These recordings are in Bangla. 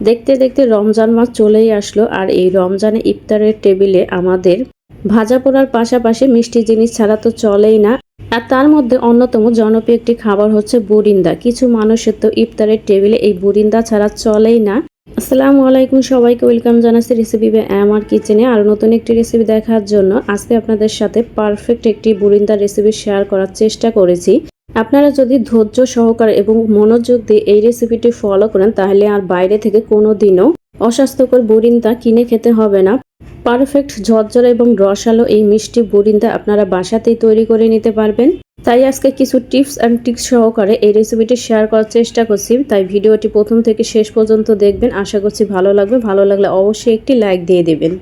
দেখতে দেখতে রমজান মাস চলেই আসলো আর এই রমজানে ইফতারের টেবিলে আমাদের ভাজা পোড়ার পাশাপাশি মিষ্টি জিনিস ছাড়া তো চলেই না। আর তার মধ্যে অন্যতম জনপ্রিয় একটি খাবার হচ্ছে বুরিন্দা। কিছু মানুষের তো ইফতারের টেবিলে এই বুরিন্দা ছাড়া চলেই না। আসসালামু আলাইকুম সবাইকে, ওয়েলকাম জানাচ্ছি রেসিপি আমার কিচেনে আর নতুন একটি রেসিপি দেখার জন্য। আজকে আপনাদের সাথে পারফেক্ট একটি বুরিন্দা রেসিপি শেয়ার করার চেষ্টা করেছি। আপনারা যদি ধৈর্য সহকারে এবং মনোযোগ দিয়ে এই রেসিপিটি ফলো করেন, তাহলে আর বাইরে থেকে কোনো দিনও অস্বাস্থ্যকর বুরিন্দা কিনে খেতে হবে না। পারফেক্ট ঝরঝরে এবং রসালো এই মিষ্টি বুরিন্দা আপনারা বাসাতেই তৈরি করে নিতে পারবেন। তাই আজকে কিছু টিপস অ্যান্ড ট্রিক্স সহকারে এই রেসিপিটি শেয়ার করার চেষ্টা করছি। তাই ভিডিওটি প্রথম থেকে শেষ পর্যন্ত দেখবেন। আশা করছি ভালো লাগবে। ভালো লাগলে অবশ্যই একটি লাইক দিয়ে দেবেন।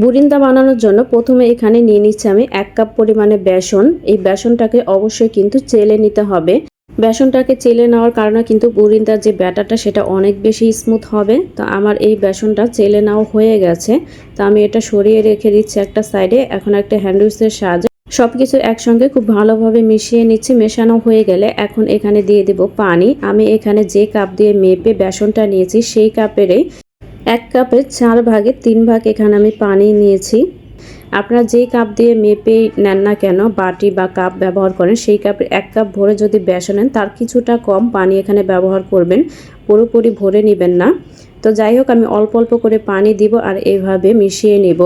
বুরিন্দা বানানোর জন্য প্রথমে এখানে নিয়ে নিচ্ছি আমি এক কাপ পরিমাণে বেসন। এই বেসনটাকে অবশ্যই কিন্তু চেলে নিতে হবে। বেসনটাকে চেলে নেওয়ার কারণে কিন্তু বুরিন্দার যে ব্যাটারটা, সেটা অনেক বেশি স্মুথ হবে। তো আমার এই বেসনটা চেলে নেওয়া হয়ে গেছে। তো আমি এটা সরিয়ে রেখে দিচ্ছি একটা সাইডে। এখন একটা হ্যান্ডউইচের সাহায্যে সব কিছু একসঙ্গে খুব ভালোভাবে মিশিয়ে নিচ্ছি, মেশানো হয়ে গেলে এখন এখানে দিয়ে দেব পানি। আমি এখানে যে কাপ দিয়ে মেপে বেসনটা নিয়েছি, সেই কাপেরই এক কাপের চার ভাগে তিন ভাগ এখানে আমি পানি নিয়েছি। আপনারা যেই কাপ দিয়ে মেপে নেন না কেন, বাটি বা কাপ ব্যবহার করেন, সেই কাপের এক কাপ ভরে যদি বেসন নেন, তার কিছুটা কম পানি এখানে ব্যবহার করবেন, পুরোপুরি ভরে নেবেন না। তো যাই হোক, আমি অল্প অল্প করে পানি দিব আর এভাবে মিশিয়ে নিব।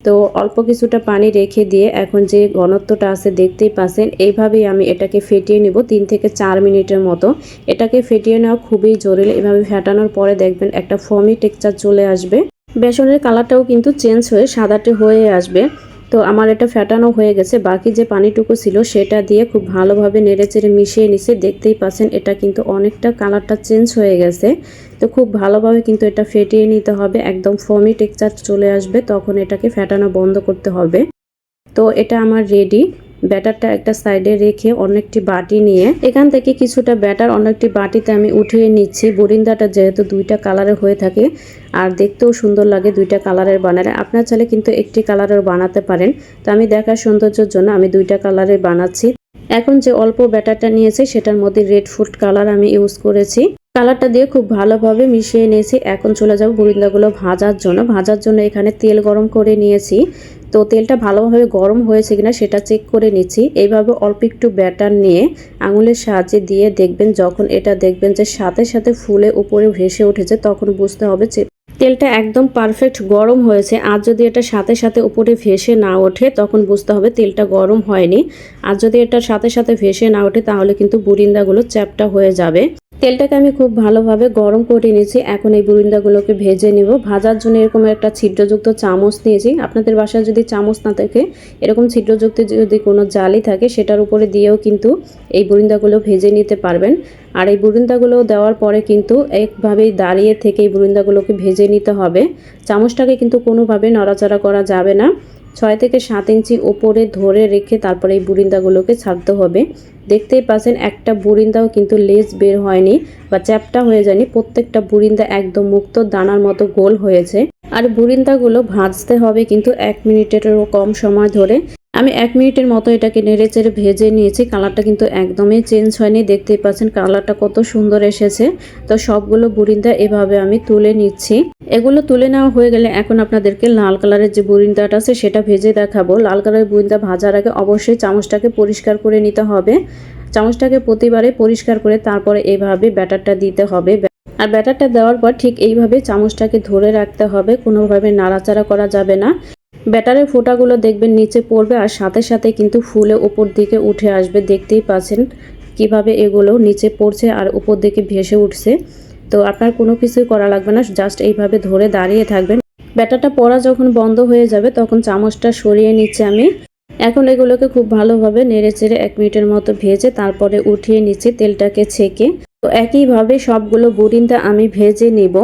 তো অল্প কিছুটা পানি রেখে দিয়ে এখন যে ঘনত্বটা আছে দেখতেই পাচ্ছেন, এইভাবেই আমি এটাকে ফেটিয়ে নিব তিন থেকে চার মিনিটের মতো। এটাকে ফেটিয়ে নেওয়া খুবই জরুরি, এভাবে ফেটানোর পরে দেখবেন একটা ফমি টেক্সচার চলে আসবে। বেসনের কালারটাও কিন্তু চেঞ্জ হয়ে সাদাটে হয়ে আসবে। তো আমার এটা ফেটানো হয়ে গেছে। বাকি যে পানিটুকু ছিল সেটা দিয়ে খুব ভালোভাবে নেড়েচেড়ে মিশিয়ে নিছে। দেখতেই পাচ্ছেন, এটা কিন্তু অনেকটা কালারটা চেঞ্জ হয়ে গেছে। তো খুব ভালোভাবে কিন্তু এটা ফেটিয়ে নিতে হবে। একদম ফমি টেক্সচার চলে আসবে, তখন এটাকে ফেটানো বন্ধ করতে হবে। তো এটা আমার রেডি। ব্যাটারটা একটা সাইডে রেখে অনেকটি বাটি নিয়ে এখান থেকে কিছুটা ব্যাটার অনেকটি বাটিতে আমি উঠিয়ে নিচ্ছি। বরিন্দাটা যেহেতু দুইটা কালারের হয়ে থাকে আর দেখতেও সুন্দর লাগে দুইটা কালারের বানালে। আপনার চাইলে কিন্তু একটি কালারের বানাতে পারেন। তো আমি দেখার সৌন্দর্যের জন্য আমি দুইটা কালারের বানাচ্ছি। এখন যে অল্প ব্যাটারটা নিয়েছে সেটার মধ্যে রেড ফুড কালার আমি ইউজ করেছি। কালারটা দিয়ে খুব ভালোভাবে মিশিয়ে নিয়েছি। এখন চলে যাব বুরিন্দাগুলো ভাজার জন্য। ভাজার জন্য এখানে তেল গরম করে নিয়েছি। তো তেলটা ভালোভাবে গরম হয়েছে কিনা সেটা চেক করে নিচ্ছি। এইভাবে অল্প একটু ব্যাটার নিয়ে আঙুলের সাহায্যে দিয়ে দেখবেন, যখন এটা দেখবেন যে সাথে সাথে ফুলে উপরে ভেসে উঠেছে, তখন বুঝতে হবে তেলটা একদম পারফেক্ট গরম হয়েছে। আর যদি এটা সাথে সাথে উপরে ভেসে না ওঠে, তখন বুঝতে হবে তেলটা গরম হয়নি। আর যদি এটা সাথে সাথে ভেসে না ওঠে, তাহলে কিন্তু বুরিন্দাগুলো চ্যাপটা হয়ে যাবে। তেলটাকে আমি খুব ভালোভাবে গরম করে নিয়েছি। এখন এই বুরিন্দাগুলোকে ভেজে নিব। ভাজার জন্য এরকম একটা ছিদ্রযুক্ত চামচ নিয়েছি। আপনাদের বাসায় যদি চামচ না থাকে, এরকম ছিদ্রযুক্ত যদি কোনো জালি থাকে, সেটার উপরে দিয়েও কিন্তু এই বুরিন্দাগুলো ভেজে নিতে পারবেন। আর এই বুরিন্দাগুলো দেওয়ার পরে কিন্তু একভাবেই দাঁড়িয়ে থেকে এই বুরিন্দাগুলোকে ভেজে নিতে হবে। চামচটাকে কিন্তু কোনোভাবে নড়াচড়া করা যাবে না। ছয় থেকে সাত ইঞ্চি ওপরে ধরে রেখে তারপরে এই বুরিন্দাগুলোকে ছাড়তে হবে। দেখতেই পাচ্ছেন, একটা বুরিন্দাও কিন্তু লেজ বের হয়নি বা চ্যাপটা হয়ে যায়নি। প্রত্যেকটা বুরিন্দা একদম মুক্ত, দানার মতো গোল হয়েছে। আর বুরিন্দাগুলো ভাজতে হবে কিন্তু এক মিনিটেরও কম সময় ধরে। আমি এক মিনিটের মতো এটাকে নেড়ে চেড়ে ভেজে নিয়েছি। কালারটা কিন্তু একদমই চেঞ্জ হয়নি। দেখতেই পাচ্ছেন কালারটা কত সুন্দর এসেছে। তো সবগুলো বুরিন্দা এভাবে আমি তুলে নিচ্ছি। এগুলো তুলে নেওয়া হয়ে গেলে এখন আপনাদেরকে লাল কালারের যে বুরিন্দাটা আছে সেটা ভেজে দেখাবো। লাল কালারের বুরিন্দা ভাজার আগে অবশ্যই চামচটাকে পরিষ্কার করে নিতে হবে। চামচটাকে প্রতিবারে পরিষ্কার করে তারপরে এভাবে ব্যাটারটা দিতে হবে। আর ব্যাটারটা দেওয়ার পর ঠিক এইভাবে চামচটাকে ধরে রাখতে হবে। কোনোভাবে নাড়াচাড়া করা যাবে না। ব্যাটারের ফোঁটাগুলো দেখবেন নিচে পড়বে আর সাথে সাথে কিন্তু ফুলে উপর দিকে উঠে আসবে। দেখতেই পাচ্ছেন কীভাবে এগুলো নিচে পড়ছে আর উপর দিকে ভেসে উঠছে। তো আপনার কোনো কিছুই করা লাগবে না, জাস্ট এইভাবে ধরে দাঁড়িয়ে থাকবেন। ব্যাটারটা পড়া যখন বন্ধ হয়ে যাবে, তখন চামচটা সরিয়ে নিচ্ছে আমি। এখন এগুলোকে খুব ভালোভাবে নেড়ে চেড়ে এক মিনিটের মতো ভেজে তারপরে উঠিয়ে নিচ্ছি তেলটাকে ছেঁকে। তো একইভাবে সবগুলো বুরিন্দা আমি ভেজে নিব।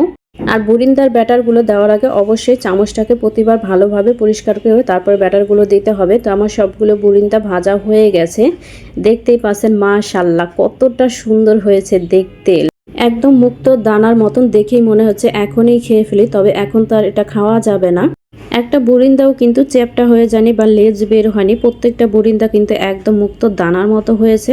আর বুরিন্দার ব্যাটারগুলো দেওয়ার আগে অবশ্যই চামচটাকে প্রতিবার ভালোভাবে পরিষ্কার করে তারপর ব্যাটারগুলো দিতে হবে। তো আমার সবগুলো বুরিন্দা ভাজা হয়ে গেছে। দেখতেই পাচ্ছেন মাশাল্লাহ কতটা সুন্দর হয়েছে দেখতে। একদম মুক্ত দানার মতন দেখেই মনে হচ্ছে এখনই খেয়ে ফেলি, তবে এখন তো আর এটা খাওয়া যাবে না। একটা বুরিন্দাও কিন্তু চ্যাপটা হয়ে যায়নি বা লেজ বের হয়নি। প্রত্যেকটা বরিন্দা কিন্তু একদম মুক্ত দানার মতো হয়েছে।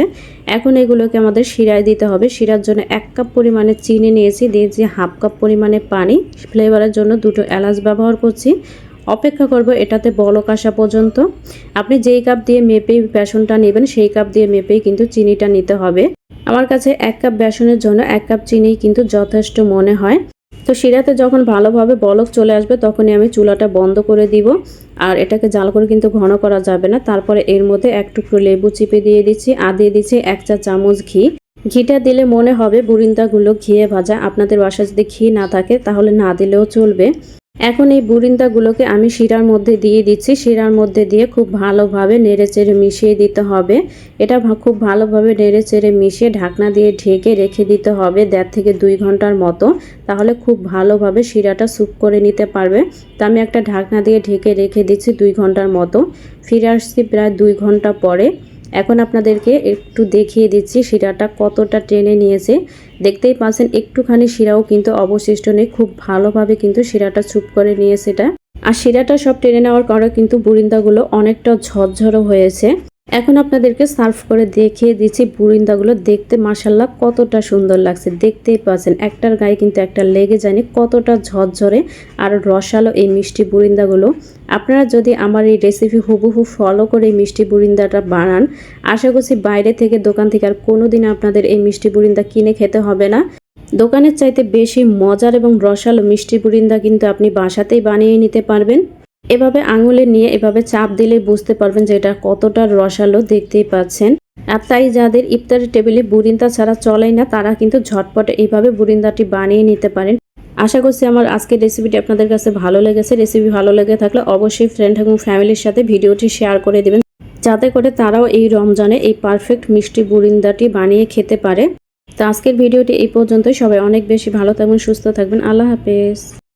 এখন এগুলোকে আমাদের শিরায় দিতে হবে। শিরার জন্য এক কাপ পরিমাণে চিনি নিয়েছি, দিয়েছি হাফ কাপ পরিমাণে পানি। ফ্লেভারের জন্য দুটো এলাচ ব্যবহার করছি। অপেক্ষা করব এটাতে বলক আসা পর্যন্ত। আপনি যেই কাপ দিয়ে মেপেই বেসনটা নেবেন, সেই কাপ দিয়ে মেপেই কিন্তু চিনিটা নিতে হবে। আমার কাছে এক কাপ বেসনের জন্য এক কাপ চিনি কিন্তু যথেষ্ট মনে হয়। তো শিরাতে যখন ভালোভাবে বলক চলে আসবে, তখনই আমি চুলাটা বন্ধ করে দিব। আর এটাকে জাল করে কিন্তু ঘন করা যাবে না। তারপরে এর মধ্যে এক টুকরো লেবু চিপে দিয়ে দিচ্ছি। আর দিয়ে দিচ্ছি এক চা চামচ ঘি। ঘিটা দিলে মনে হবে বুরিন্দাগুলো ঘিয়ে ভাজা। আপনাদের বাসায় যদি ঘি না থাকে, তাহলে না দিলেও চলবে। এখন এই বুরিন্দাগুলোকে আমি শিরার মধ্যে দিয়ে দিচ্ছি। শিরার মধ্যে দিয়ে খুব ভালোভাবে নেড়ে চেড়ে মিশিয়ে দিতে হবে। এটা খুব ভালোভাবে নেড়ে চেড়ে মিশিয়ে ঢাকনা দিয়ে ঢেকে রেখে দিতে হবে দেড় থেকে দুই ঘণ্টার মতো। তাহলে খুব ভালোভাবে শিরাটা স্যুপ করে নিতে পারবে। তা আমি একটা ঢাকনা দিয়ে ঢেকে রেখে দিচ্ছি দুই ঘণ্টার মতো। ফিরে আসছি প্রায় দুই ঘণ্টা পরে। এখন আপনাদেরকে একটু দেখিয়ে দিচ্ছি, শিরাটা কতটা টেনে নিয়েছে। দেখতেই পাচ্ছেন, একটুখানি শিরাও কিন্তু অবশিষ্ট নেই, খুব ভালোভাবে কিন্তু শিরাটা চুপ করে নিয়েছে এটা। আর শিরাটা সব টেনে নেওয়ার কারণে কিন্তু বুরিন্দাগুলো অনেকটা ঝরঝরও হয়েছে। এখন আপনাদেরকে সার্ভ করে দেখিয়ে দিচ্ছি বুরিন্দাগুলো। দেখতে মাসাল্লাহ কতটা সুন্দর লাগছে। দেখতেই পাচ্ছেন, একটার গায়ে কিন্তু একটা লেগে যায়নি, কতটা ঝরঝরে আর রসালো এই মিষ্টি বুরিন্দাগুলো। আপনারা যদি আমার এই রেসিপি হুবহু ফলো করে এই মিষ্টি বুরিন্দাটা বানান, আশা করছি বাইরে থেকে, দোকান থেকে আর কোনোদিন আপনাদের এই মিষ্টি বুরিন্দা কিনে খেতে হবে না। দোকানের চাইতে বেশি মজার এবং রসালো মিষ্টি বুরিন্দা কিন্তু আপনি বাসাতেই বানিয়ে নিতে পারবেন। এভাবে আঙুলে নিয়ে এভাবে চাপ দিলে বুঝতে পারবেন যে এটা কতটা রসালো দেখতেই পাচ্ছেন। আর তাই যাদের ইফতারি টেবিলে বুরিন্দা ছাড়া চলেই না, তারা কিন্তু ঝটপটে এইভাবে বুরিন্দাটি বানিয়ে নিতে পারেন। আশা করছি আমার আজকের রেসিপিটি আপনাদের কাছে ভালো লেগেছে। রেসিপি ভালো লেগে থাকলে অবশ্যই ফ্রেন্ড এবং ফ্যামিলির সাথে ভিডিওটি শেয়ার করে দেবেন। যাতে করে তারাও এই রমজানে এই পারফেক্ট মিষ্টি বুরিন্দাটি বানিয়ে খেতে পারে। তো আজকের ভিডিওটি এই পর্যন্তই। সবাই অনেক বেশি ভালো থাকবেন, সুস্থ থাকবেন। আল্লাহ হাফেজ।